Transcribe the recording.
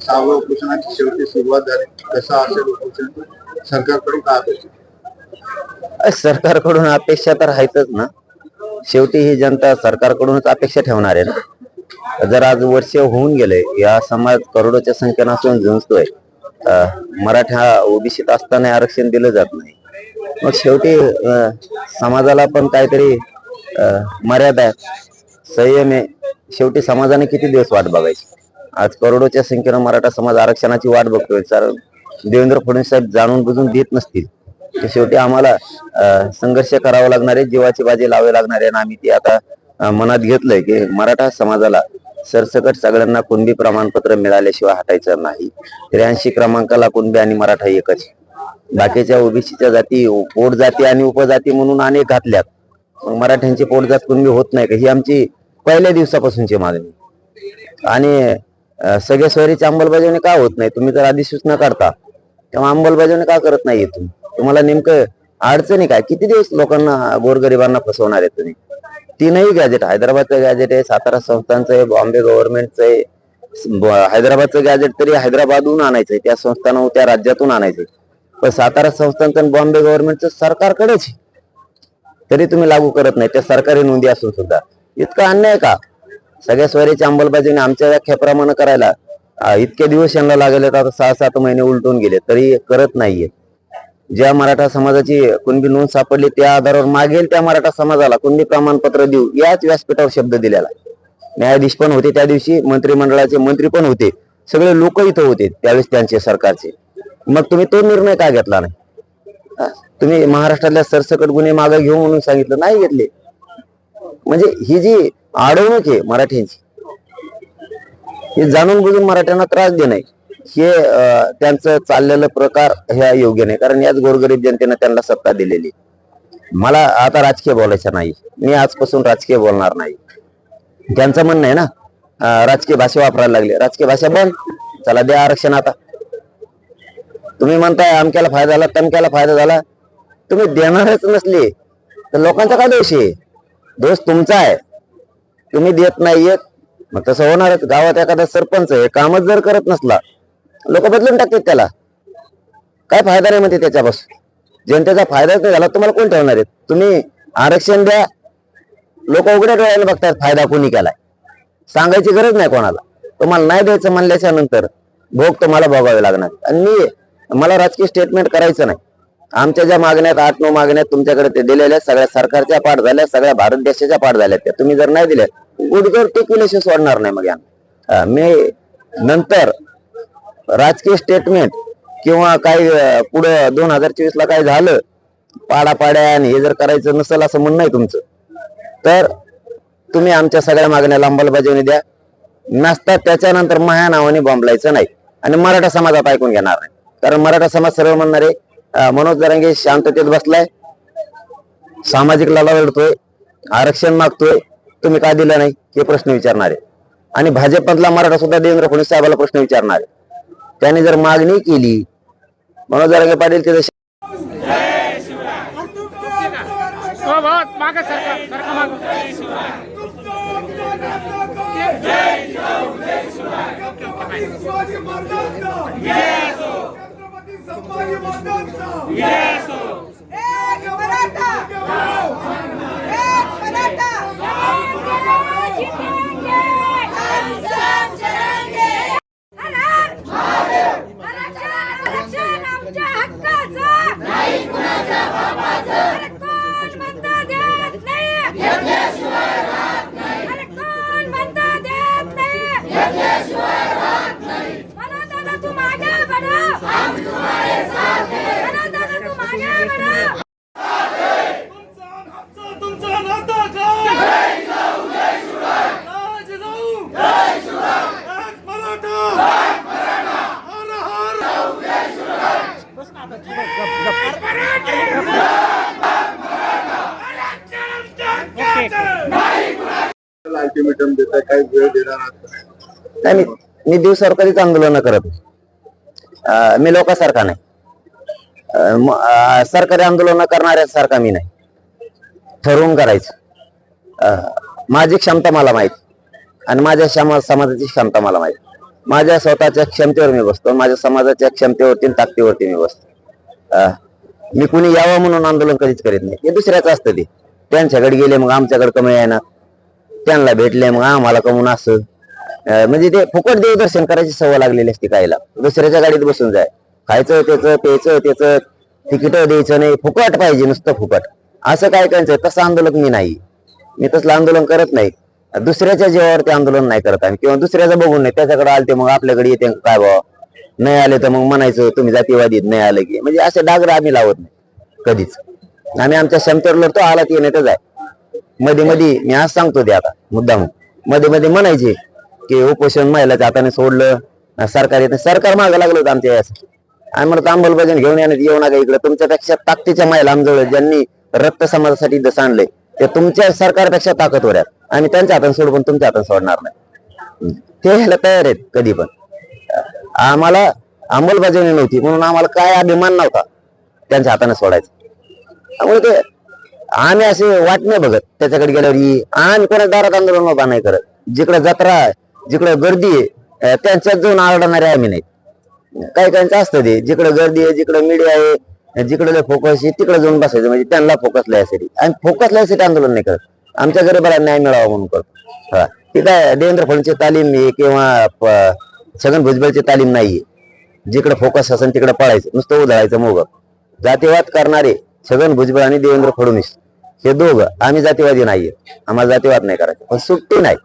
सहाव्या उपोषणाची शेवटी सुरुवात झाली. कसा असेल उपोषण? सरकारकडून काय अपेक्षा? सरकारकडून अपेक्षा तर आहेतच ना. शेवटी ही जनता सरकारकडूनच अपेक्षा ठेवणार आहे ना. जर आज वर्ष होऊन गेले या समाज करोडोच्या संख्येनं असून झुंजतोय. मराठा ओबीसीत असताना आरक्षण दिलं जात नाही. मग शेवटी समाजाला पण काहीतरी मर्यादा संयम आहे शेवटी समाजाने किती दिवस वाट बघायची? आज करोडोच्या संख्येनं मराठा समाज आरक्षणाची वाट बघतोय. सर देवेंद्र फडणवीस साहेब जाणून बुजून देत नसतील. तर शेवटी आम्हाला संघर्ष करावा लागणार आहे जीवाची बाजी लावावी लागणार आहे. आणि आम्ही ती आता मनात घेतलंय की मराठा समाजाला सरसकट सगळ्यांना कुणबी प्रमाणपत्र मिळाल्याशिवाय हटायचं नाही. त्र्याऐंशी क्रमांकाला कुणबी आणि मराठा एकच. बाकीच्या ओबीसीच्या जाती पोट जाती आणि उपजाती म्हणून अनेक घातल्यात. मग मराठ्यांची पोटजात कुणबी होत नाही का? ही आमची पहिल्या दिवसापासूनची मागणी आणि सगळ्या सोयरीची अंमलबजावणी का होत नाही? तुम्ही जर अधिसूचना करता तेव्हा अंमलबजावणी का करत नाहीये तुम्ही? तुम्हाला नेमकं अडचणी काय? किती दिवस लोकांना गोरगरिबांना फसवणार आहे तुम्ही? तीनही गॅजेट हैदराबादचं गॅजेट आहे सातारा संस्थांचं आहे बॉम्बे गव्हर्नमेंटचं आहे हैदराबादचं गॅजेट तरी हैदराबादहून आणायचंय त्या संस्थानं त्या राज्यातून आणायचंय. पण सातारा संस्थांचं आणि बॉम्बे गव्हर्नमेंटचं सरकारकडेच आहे. तरी तुम्ही लागू करत नाही त्या सरकारी नोंदी असून सुद्धा. इतका अन्याय का? सगळ्या स्वरीची अंमलबजावणी आमच्या व्याख्याप्रमाणे करायला. इतके दिवस यांना लागले तर आता सहा सात महिने उलटून गेले तरी करत नाहीये. ज्या मराठा समाजाची कुणबी नोंद सापडली त्या आधारावर मागेल त्या मराठा समाजाला कुणबी प्रमाणपत्र देऊ याच व्यासपीठावर शब्द दिलेला न्यायाधीश पण होते त्या दिवशी मंत्रिमंडळाचे मंत्री पण होते. सगळे लोक इथं होते त्यावेळेस त्यांचे सरकारचे. मग तुम्ही तो निर्णय का घेतला नाही? तुम्ही महाराष्ट्रातल्या सरसकट गुन्हे मागे घेऊ म्हणून सांगितलं नाही घेतले. म्हणजे ही जी अडवणूक आहे मराठ्यांची हे जाणून बुजून मराठ्यांना त्रास देणे हे त्यांचं चाललेलं प्रकार ह्या योग्य नाही. कारण याच गोरगरीब जनतेनं त्यांना सत्ता दिलेली मला आता राजकीय बोलायचं नाही. मी आजपासून राजकीय बोलणार नाही. त्यांचं म्हणणं आहे ना राजकीय भाषा वापरायला लागले. राजकीय भाषा बंद. चला द्या आरक्षण आता. तुम्ही म्हणताय अमक्याला फायदा झाला तमक्याला फायदा झाला. तुम्ही देणारच नसले. तर लोकांचा काय दोष आहे? दोष तुमचा आहे. तुम्ही देत नाहीयेत. मग तसं होणारच. गावात एखादा सरपंच आहे कामच जर करत नसला लोक बदलून टाकतात त्याला. काय फायदा नाही म्हणते त्याच्यापासून जनतेचा फायदाच नाही झाला तुम्हाला कोण ठेवणार आहेत तुम्ही आरक्षण द्या. लोक उघड्या डोळ्याला बघतात फायदा कोणी केलाय. सांगायची गरज नाही कोणाला. तुम्हाला नाही द्यायचं म्हणल्याच्या नंतर भोग तुम्हाला भोगावे लागणार. आणि मी मला राजकीय स्टेटमेंट करायचं नाही. आमच्या ज्या मागण्यात आठ नऊ मागण्यात तुमच्याकडे ते दिलेल्या सगळ्या सरकारच्या पाठ झाल्या सगळ्या भारत देशाच्या पाठ झाल्या त्या तुम्ही जर नाही दिल्या गुडघर टेक्युलेशन सोडणार नाही मग मी नंतर राजकीय स्टेटमेंट किंवा काही पुढे दोन हजार चोवीस ला काय झालं पाडापाड्या आणि हे जर करायचं नसेल असं म्हणणं आहे तुमचं तर तुम्ही आमच्या सगळ्या मागण्याला अंमलबजावणी द्या. नसता त्याच्यानंतर माया नावाने बॉम्बलायचं नाही. आणि मराठा समाजात ऐकून घेणार नाही. कारण मराठा समाज सर्व म्हणणारे आहे मनोज जरांगे शांततेत बसलाय. सामाजिक लढा लढतोय. आरक्षण मागतोय. तुम्ही का दिलं नाही? हे प्रश्न विचारणार. आहे आणि भाजपमधला मराठा सुद्धा देवेंद्र फडणवीस साहेबाला प्रश्न विचारणार. आहे त्याने जर मागणी केली मनोज जरांगे पाटील तिथे Yes! अल्टिमेटम काही वेळ देणार आहात नाही मी मी दिवसावर कधीच आंदोलन करत. नाही. अं, मी लोकांसारखा नाही. अं, म- अं, सरकारी आंदोलन करणाऱ्यासारखा मी नाही. ठरवून करायचं. अं, माझी क्षमता मला माहीत. आणि माझ्या समाज समाजाची क्षमता मला माहीत. माझ्या स्वतःच्या क्षमतेवर मी बसतो. माझ्या समाजाच्या क्षमतेवरती आणि ताकदीवरती मी बसतो. मी कुणी यावं म्हणून आंदोलन कधीच करीत नाही. ते दुसऱ्याच असतं ते. त्यांच्याकडे गेले मग आमच्याकडे कमी येणार त्यांना भेटले मग आम्हाला कमून असं. म्हणजे ते फुकट देवदर्शन करायची सवय लागलेली असते कायला दुसऱ्याच्या गाडीत बसून जाय. खायचं त्याचं प्यायचं त्याचं तिकीट द्यायचं नाही. फुकट पाहिजे नुसतं फुकट. असं काय करायचं तसं आंदोलन मी नाही. मी तसलं आंदोलन करत नाही. दुसऱ्याच्या जीवावर ते आंदोलन नाही करत. आम्ही किंवा दुसऱ्याचं बघून नाही. त्याच्याकडे आलते मग आपल्याकडे येते काय बाबा नाही आले तर मग म्हणायचं तुम्ही जातीवादीत नाही आलं की. म्हणजे असे डागर आम्ही लावत नाही कधीच. आम्ही आमच्या क्षमतेवर लढतो आला की येण्यातच आहे मध्ये मध्ये मी आज सांगतो ते आता मुद्दाम. मध्ये मध्ये म्हणायचे की उपोषण महिलाच्या हाताने सोडलं सरकार येत. सरकार मागं लागलं होतं आमच्या यास आम्ही म्हणतो अंमलबजावणी घेऊन येण्यात येऊ नका इकडे. तुमच्यापेक्षा ताकदीच्या महिला आमजवळ ज्यांनी रक्त समाजासाठी इथं आणलंय ते तुमच्या सरकारपेक्षा ताकदवर आहेत. आम्ही त्यांच्या हाताने सोडू पण तुमच्या हाताने सोडणार नाही. ते ह्याला तयार आहेत कधी पण. आम्हाला अंमलबजावणी नव्हती म्हणून आम्हाला काय अभिमान नव्हता त्यांच्या हाताने सोडायचं. त्यामुळे ते आम्ही असे वाट नाही बघत त्याच्याकडे गेल्यावर ही आम्ही कोणा दारात आंदोलन उभा नाही करत. जिकडे जत्रा आहे, जिकडे गर्दी आहे त्यांच्यात जाऊन आरडणारे आम्ही नाही. काही काहींचं असतं ते जिकडे गर्दी आहे जिकडे मीडिया आहे जिकडे फोकस आहे तिकडे जाऊन बसायचं म्हणजे त्यांना फोकस लायसाठी आणि फोकस लायसाठी आंदोलन नाही करत. आमच्या गरीबाला न्याय मिळावा म्हणून करतो. हा. ठीक काय देवेंद्र फडणवीसची तालीम आहे किंवा छगन भुजबळची तालीम नाहीये. जिकडे फोकस असेल तिकडे पळायचं. नुसतं उधळायचं मोग. जातीवाद करणारे छगन भुजबळ आणि देवेंद्र फडणवीस. हे दोघं आम्ही जातीवादी नाहीये. आम्हाला जातीवाद नाही करायचं. पण सुट्टी नाही.